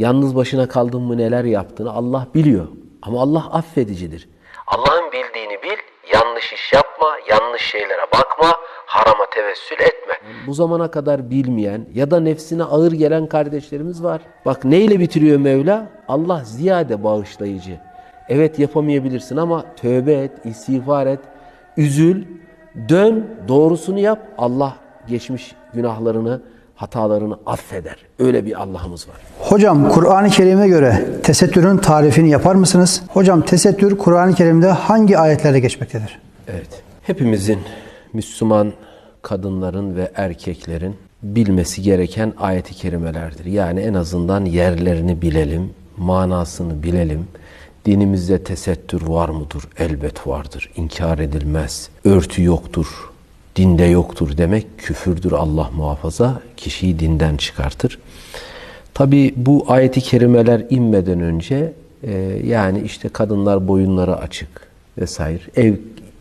Yalnız başına kaldın mı neler yaptığını Allah biliyor. Ama Allah affedicidir. Allah'ın bildiğini bil, yanlış iş yapma, yanlış şeylere bakma, harama tevessül etme. Bu zamana kadar bilmeyen ya da nefsine ağır gelen kardeşlerimiz var. Bak neyle bitiriyor Mevla? Allah ziyade bağışlayıcı. Evet yapamayabilirsin ama tövbe et, istiğfar et, üzül, dön, doğrusunu yap. Allah geçmiş günahlarını, hatalarını affeder. Öyle bir Allah'ımız var. Hocam Kur'an-ı Kerim'e göre tesettürün tarifini yapar mısınız? Hocam tesettür Kur'an-ı Kerim'de hangi ayetlerde geçmektedir? Evet. Hepimizin Müslüman kadınların ve erkeklerin bilmesi gereken ayeti kerimelerdir. Yani en azından yerlerini bilelim, manasını bilelim. Dinimizde tesettür var mıdır? Elbet vardır. İnkar edilmez. Örtü yoktur. Dinde yoktur demek küfürdür Allah muhafaza. Kişiyi dinden çıkartır. Tabi bu ayeti kerimeler inmeden önce e, yani işte kadınlar boyunları açık vesaire ev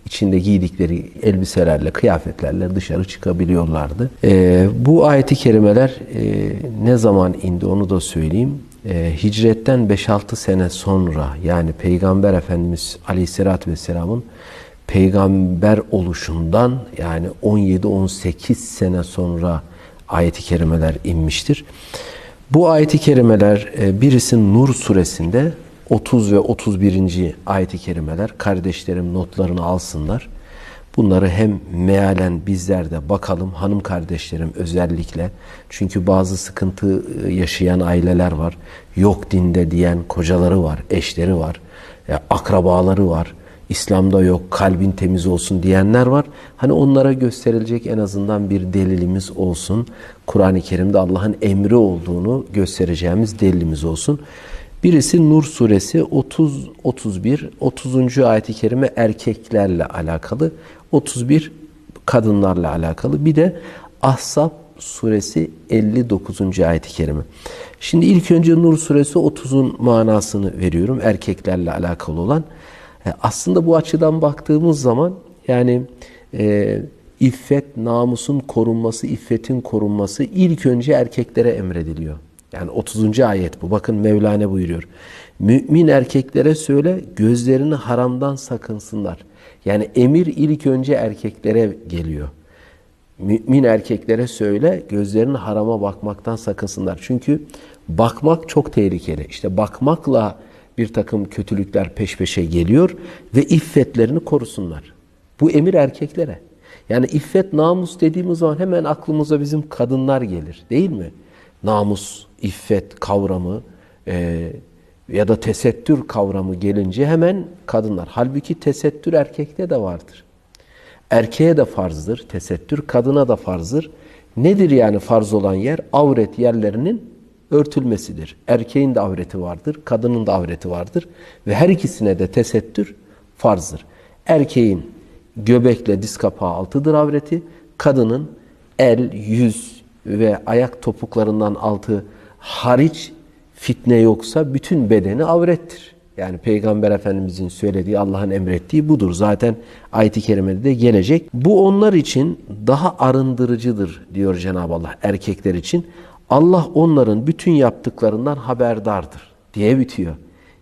içinde giydikleri elbiselerle, kıyafetlerle dışarı çıkabiliyorlardı. E, bu ayeti kerimeler e, ne zaman indi onu da söyleyeyim. E, hicretten 5-6 sene sonra yani Peygamber Efendimiz Aleyhisselatü Vesselam'ın peygamber oluşundan yani 17-18 sene sonra ayeti kerimeler inmiştir. Bu ayeti kerimeler e, birisi Nur suresinde 30 ve 31. ayeti kerimeler. Kardeşlerim notlarını alsınlar. Bunları hem mealen bizler de bakalım hanım kardeşlerim özellikle. Çünkü bazı sıkıntı e, yaşayan aileler var. Yok dinde diyen kocaları var, eşleri var, e, akrabaları var. İslam'da yok, kalbin temiz olsun diyenler var. Hani onlara gösterilecek en azından bir delilimiz olsun. Kur'an-ı Kerim'de Allah'ın emri olduğunu göstereceğimiz delilimiz olsun. Birisi Nur suresi 30 31 30. ayet-i kerime erkeklerle alakalı, 31 kadınlarla alakalı. Bir de Ahzab suresi 59. ayet-i kerime. Şimdi ilk önce Nur suresi 30'un manasını veriyorum erkeklerle alakalı olan. E, aslında bu açıdan baktığımız zaman yani e, iffet, namusun korunması, iffetin korunması ilk önce erkeklere emrediliyor. Yani 30. ayet bu. Bakın Mevlana buyuruyor. Mümin erkeklere söyle gözlerini haramdan sakınsınlar. Yani emir ilk önce erkeklere geliyor. Mümin erkeklere söyle gözlerini harama bakmaktan sakınsınlar. Çünkü bakmak çok tehlikeli. İşte bakmakla bir takım kötülükler peş peşe geliyor ve iffetlerini korusunlar. Bu emir erkeklere. Yani iffet, namus dediğimiz zaman hemen aklımıza bizim kadınlar gelir değil mi? Namus, iffet kavramı e, ya da tesettür kavramı gelince hemen kadınlar. Halbuki tesettür erkekte de vardır. Erkeğe de farzdır tesettür, kadına da farzdır. Nedir yani farz olan yer? Avret yerlerinin örtülmesidir. Erkeğin de avreti vardır, kadının da avreti vardır ve her ikisine de tesettür farzdır. Erkeğin göbekle diz kapağı altıdır avreti, kadının el, yüz ve ayak topuklarından altı hariç fitne yoksa bütün bedeni avrettir. Yani Peygamber Efendimizin söylediği, Allah'ın emrettiği budur. Zaten ayet-i kerimede de gelecek. Bu onlar için daha arındırıcıdır diyor Cenab-ı Allah erkekler için. Allah onların bütün yaptıklarından haberdardır diye bitiyor.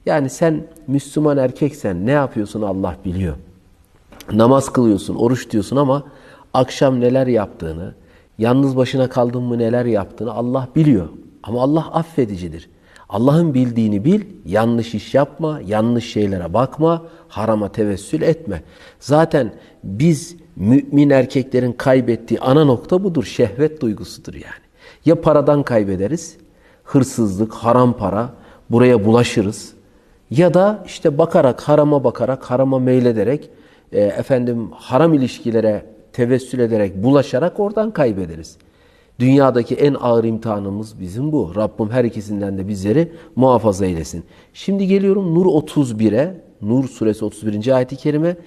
Yani sen Müslüman erkeksen ne yapıyorsun Allah biliyor. Namaz kılıyorsun, oruç diyorsun ama akşam neler yaptığını, yalnız başına kaldın mı neler yaptığını Allah biliyor. Ama Allah affedicidir. Allah'ın bildiğini bil, yanlış iş yapma, yanlış şeylere bakma, harama tevessül etme. Zaten biz mümin erkeklerin kaybettiği ana nokta budur, şehvet duygusudur yani. Ya paradan kaybederiz, hırsızlık, haram para, buraya bulaşırız. Ya da işte bakarak, harama bakarak, harama meylederek, e, efendim haram ilişkilere tevessül ederek, bulaşarak oradan kaybederiz. Dünyadaki en ağır imtihanımız bizim bu. Rabbim her ikisinden de bizleri muhafaza eylesin. Şimdi geliyorum Nur 31'e. Nur suresi 31. ayet-i kerime.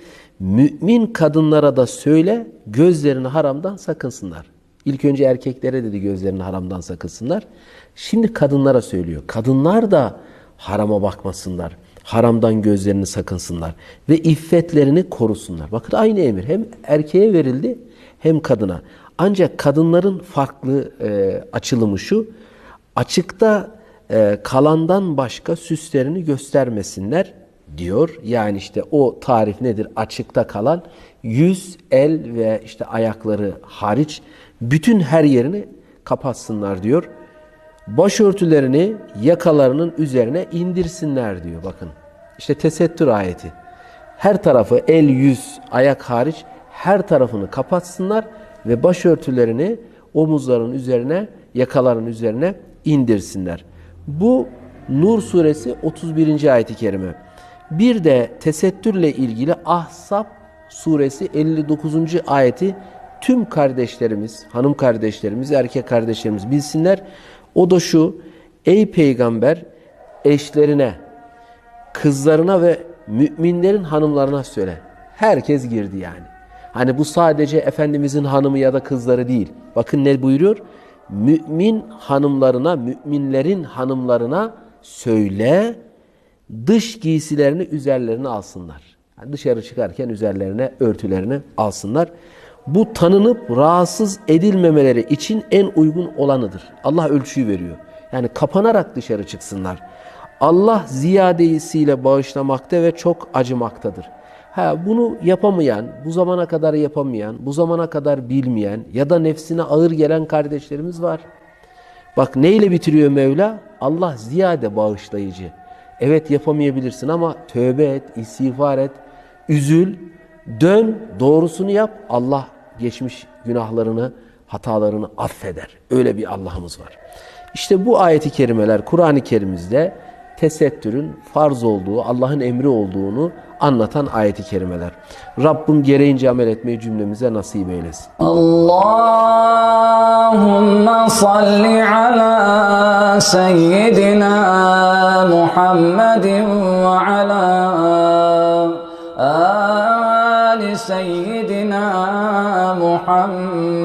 Mümin kadınlara da söyle gözlerini haramdan sakınsınlar. İlk önce erkeklere dedi gözlerini haramdan sakınsınlar. Şimdi kadınlara söylüyor. Kadınlar da harama bakmasınlar. Haramdan gözlerini sakınsınlar. Ve iffetlerini korusunlar. Bakın aynı emir hem erkeğe verildi hem kadına. Ancak kadınların farklı e, açılımı şu. Açıkta e, kalandan başka süslerini göstermesinler diyor. Yani işte o tarif nedir? Açıkta kalan yüz, el ve işte ayakları hariç bütün her yerini kapatsınlar diyor. Başörtülerini yakalarının üzerine indirsinler diyor bakın. İşte tesettür ayeti. Her tarafı el, yüz, ayak hariç her tarafını kapatsınlar ve başörtülerini omuzların üzerine, yakaların üzerine indirsinler. Bu Nur suresi 31. ayeti kerime. Bir de tesettürle ilgili Ahzab suresi 59. ayeti tüm kardeşlerimiz, hanım kardeşlerimiz, erkek kardeşlerimiz bilsinler. O da şu, ey peygamber eşlerine, kızlarına ve müminlerin hanımlarına söyle. Herkes girdi yani. Hani bu sadece Efendimizin hanımı ya da kızları değil. Bakın ne buyuruyor? Mümin hanımlarına, müminlerin hanımlarına söyle, dış giysilerini üzerlerine alsınlar. Yani dışarı çıkarken üzerlerine örtülerini alsınlar. Bu tanınıp rahatsız edilmemeleri için en uygun olanıdır. Allah ölçüyü veriyor. Yani kapanarak dışarı çıksınlar. Allah ziyadesiyle bağışlamakta ve çok acımaktadır. Ha, bunu yapamayan, bu zamana kadar yapamayan, bu zamana kadar bilmeyen ya da nefsine ağır gelen kardeşlerimiz var. Bak neyle bitiriyor Mevla? Allah ziyade bağışlayıcı. Evet yapamayabilirsin ama tövbe et, istiğfar et, üzül, dön, doğrusunu yap. Allah geçmiş günahlarını, hatalarını affeder. Öyle bir Allah'ımız var. İşte bu ayeti kerimeler Kur'an-ı Kerim'imizde tesettürün farz olduğu, Allah'ın emri olduğunu anlatan ayeti kerimeler. Rabbim gereğince amel etmeyi cümlemize nasip eylesin. Allahümme salli ala seyyidina Muhammedin ve ala ali seyyidina Muhammed